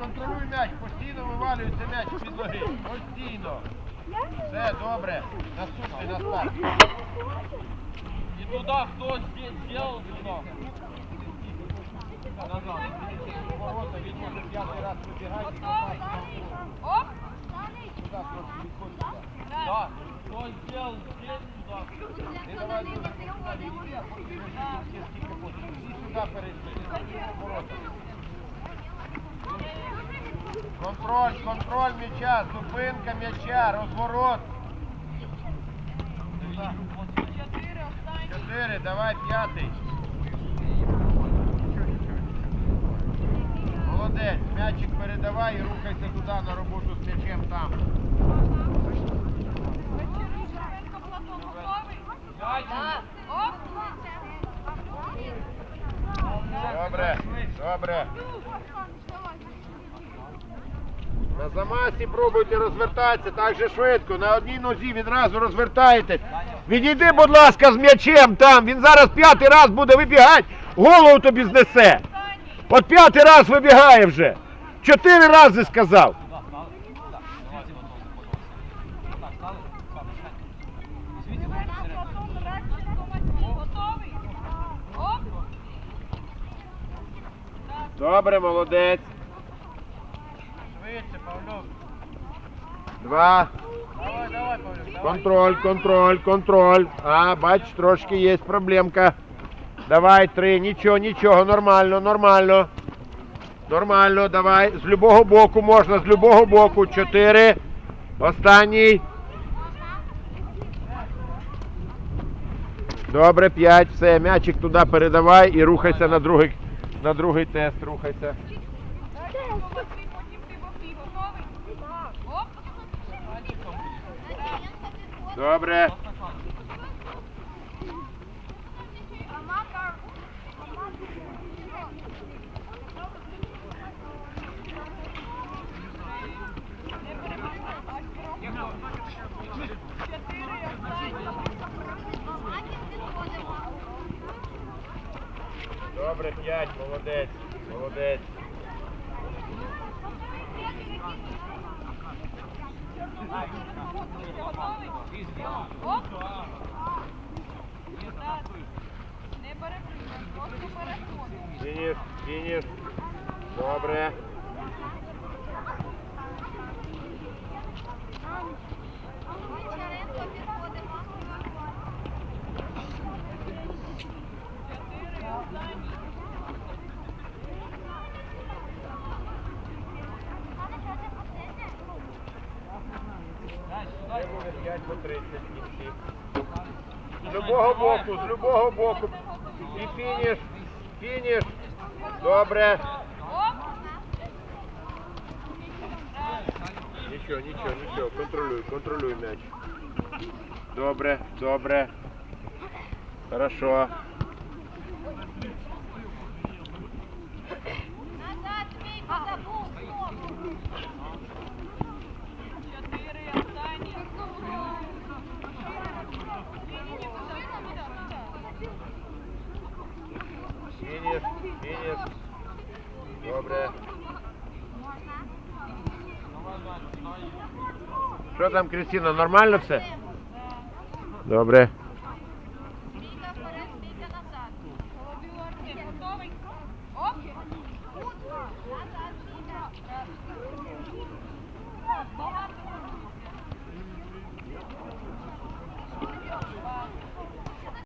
контролюй м'яч, постійно вивалюється м'яч під ноги. Постійно. Все, добре. Наступний на старт. И туда кто здесь сделал туда. Назад. Ворота, він може п'ятий раз вибігати і. Оп! Туди відходь туди. Да. Кто сделал здесь туда. Ти давай, туди. Всі сюди перейшли. Ворота. Контроль, контроль м'яча, зупинка м'яча, розворот. Чотири давай п'ятий. Молодець, м'ячик передавай і рухайся туди на роботу з м'ячем там. Добре, добре. На замасі пробуйте розвертатися так же швидко. На одній нозі відразу розвертаєтесь. Відійди, будь ласка, з м'ячем там. Він зараз п'ятий раз буде вибігати, голову тобі знесе. От п'ятий раз вибігає вже. Чотири рази сказав. Добре, молодець. Швидше, Павлюк. Два. Давай, давай, Павлюк. Контроль, контроль, контроль. А, бач, трошки є проблемка. Давай, три, нічого, нічого, нормально, нормально. Нормально, давай. З любого боку можна, з любого боку. Чотири. Останній. Добре, п'ять, все, м'ячик туди передавай і рухайся на другий, на другий тест, рухайся. Добре. Добре, п'ять, молодець, молодець. Добре буде 5 по 30 кінці. З любого боку, з любого боку. І фініш, фініш. Добре. Нічого, нічого, нічого. Контролюй, контролюй м'яч. Добре, добре. Хорошо. Чотири Фініш. Добре. Що там, Кристина, нормально все? Добре.